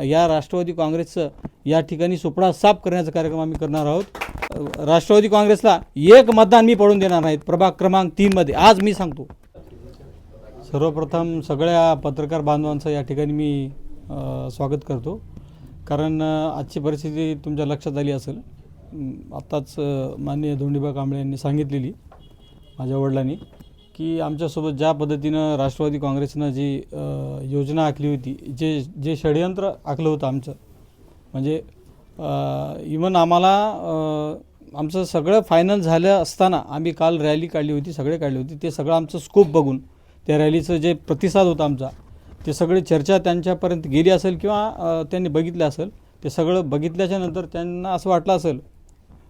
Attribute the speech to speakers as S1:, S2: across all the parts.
S1: या राष्ट्रवादी काँग्रेसचं या ठिकाणी सुपडा साफ करण्याचा कार्यक्रम आम्ही करणार आहोत. राष्ट्रवादी काँग्रेसला एक मतदान मी पडून देणार नाहीत. प्रभाग क्रमांक तीनमध्ये आज मी सांगतो. सर्वप्रथम सगळ्या पत्रकार बांधवांचं या ठिकाणी मी स्वागत करतो. कारण आजची परिस्थिती तुमच्या लक्षात आली असेल. आत्ताच माननीय धोंडीबा कांबळे यांनी सांगितलेली माझ्या वडिलांनी. की आमच्यासोबत ज्या पद्धतीनं राष्ट्रवादी काँग्रेसनं जी योजना आखली होती जे जे षडयंत्र आखलं होतं आमचं म्हणजे इवन आम्हाला आमचं सगळं फायनल झालं असताना आम्ही काल रॅली काढली होती सगळे काढली होती ते सगळं आमचं स्कोप बघून त्या रॅलीचं जे प्रतिसाद होता आमचा ते सगळे चर्चा त्यांच्यापर्यंत गेली असेल किंवा त्यांनी बघितलं असेल ते सगळं बघितल्याच्या नंतर त्यांना असं वाटलं असेल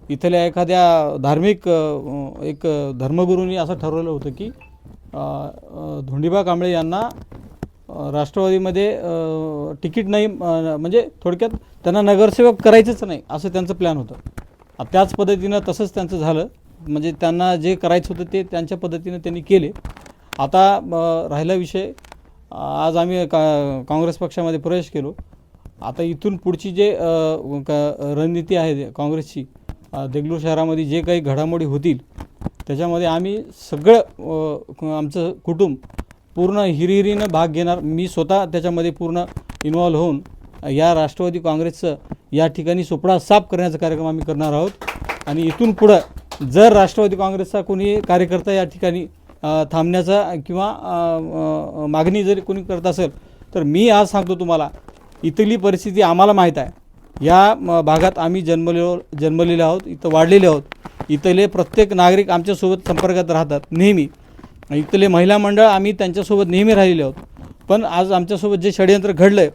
S1: इथल्या एखाद्या धार्मिक एक धर्मगुरूंनी असं ठरवलं होतं की धोंडीबा कांबळे यांना राष्ट्रवादीमध्ये तिकीट नाही म्हणजे थोडक्यात त्यांना नगरसेवक करायचंच नाही असं त्यांचं प्लॅन होतं. त्याच पद्धतीनं तसंच त्यांचं झालं. म्हणजे त्यांना जे करायचं होतं ते त्यांच्या पद्धतीनं त्यांनी केले. आता राहिला विषय. आज आम्ही का काँग्रेस पक्षामध्ये प्रवेश केलो. आता इथून पुढची जे क- रणनीती आहे काँग्रेसची देगलूर शहरामध्ये जे काही घडामोडी होतील त्याच्यामध्ये आम्ही सगळं आमचं कुटुंब पूर्ण हिरिहिरीनं भाग घेणार. मी स्वतः त्याच्यामध्ये पूर्ण इन्वॉल्व्ह होऊन या राष्ट्रवादी काँग्रेसचं या ठिकाणी सुपडा साफ करण्याचा कार्यक्रम आम्ही करणार आहोत. आणि इथून पुढं जर राष्ट्रवादी काँग्रेसचा कोणी कार्यकर्ता या ठिकाणी थांबण्याचा किंवा मागणी जरी कोणी करत असेल तर मी आज सांगतो तुम्हाला इथली परिस्थिती आम्हाला माहीत आहे. या म, भागात आम्ही जन्मलेलो जन्मलेले आहोत इथं वाढलेले आहोत. इथले प्रत्येक नागरिक आमच्यासोबत संपर्कात राहतात नेहमी. इथले महिला मंडळ आम्ही त्यांच्यासोबत नेहमी राहिलेले आहोत. पण आज आमच्यासोबत जे षडयंत्र घडलं आहे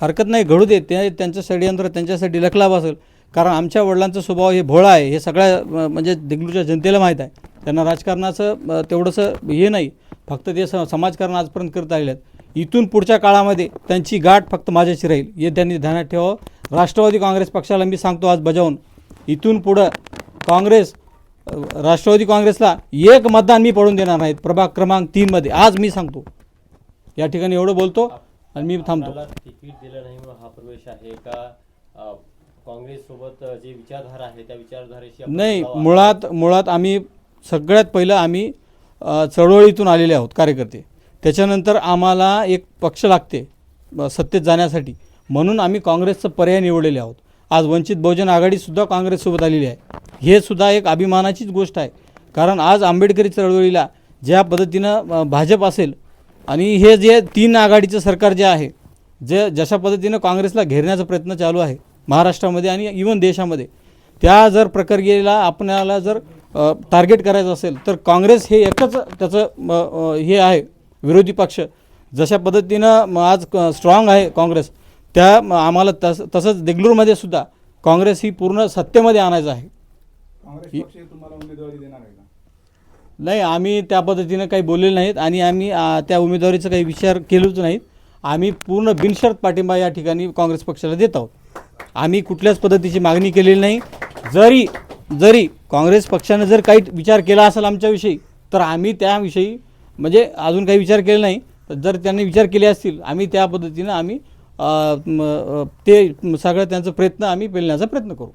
S1: हरकत नाही घडू दे ते त्यांचं षडयंत्र त्यांच्यासाठी लखलाभ असेल. कारण आमच्या वडिलांचा स्वभाव हे भोळा आहे हे सगळ्या म्हणजे देगलूरच्या जनतेला माहीत आहे. त्यांना राजकारणाचं तेवढंसं हे नाही. फक्त ते स समाजकारण आजपर्यंत करत आलेले आहेत. इथून पुढच्या काळामध्ये त्यांची गाठ फक्त माझ्याशी राहील. हे त्यांनी ध्यानात ठेवावं. राष्ट्रवादी काँग्रेस पक्षाला मी सांगतो आज बजावून. इथून पुढं काँग्रेस राष्ट्रवादी काँग्रेसला एक मतदान मी पडून देणार नाहीत. प्रभाग क्रमांक तीनमध्ये आज मी सांगतो. या ठिकाणी एवढं बोलतो आणि मी थांबतो.
S2: तिकीट दिलं नाही हा प्रवेश आहे का? अ, काँग्रेस सोबत अ, जी विचारधारा आहे त्या विचारधारेशी
S1: नाही. मुळात मुळात आम्ही सगळ्यात पहिलं आम्ही चळवळीतून आलेले आहोत कार्यकर्ते. त्याच्यानंतर आम्हाला एक पक्ष लागते सत्तेत जाण्यासाठी. म्हणून आम्ही काँग्रेसचं पर्याय निवडलेले आहोत. आज वंचित बहुजन आघाडीसुद्धा काँग्रेससोबत आलेली आहे. हे सुद्धा एक अभिमानाचीच गोष्ट आहे. कारण आज आंबेडकरी चळवळीला ज्या पद्धतीनं भाजप असेल आणि हे जे तीन आघाडीचं सरकार जे आहे जे जशा पद्धतीनं काँग्रेसला घेरण्याचा प्रयत्न चालू आहे महाराष्ट्रामध्ये आणि इवन देशामध्ये त्या जर प्रक्रियेला आपल्याला जर टार्गेट करायचं असेल तर काँग्रेस हे एकच त्याचं म, हे आहे विरोधी पक्ष. जशा पद्धतीनं आज स्ट्रॉंग आहे काँग्रेस त्या आम्हाला तस तसंच देगलूरमध्ये सुद्धा काँग्रेस ही पूर्ण सत्तेमध्ये आणायचं आहे.
S3: काँग्रेस पक्ष तुम्हाला उमेदवारी देणार आहे का?
S1: नाही आम्ही त्या पद्धतीनं काही बोललेलं नाहीत आणि आम्ही त्या उमेदवारीचा काही विचार केलोच नाहीत. आम्ही पूर्ण बिनशर्त पाठिंबा या ठिकाणी काँग्रेस पक्षाला देत आहोत. आम्ही कुठल्याच पद्धतीची मागणी केलेली नाही. जरी जरी काँग्रेस पक्षानं जर काही विचार केला असेल आमच्याविषयी तर आम्ही त्याविषयी म्हणजे अजून काही विचार केला नाही तर जर त्यांनी विचार केले असतील आम्ही त्या पद्धतीनं आम्ही ते सगळं त्यांचा प्रयत्न आम्ही पेलण्याचा प्रयत्न करू.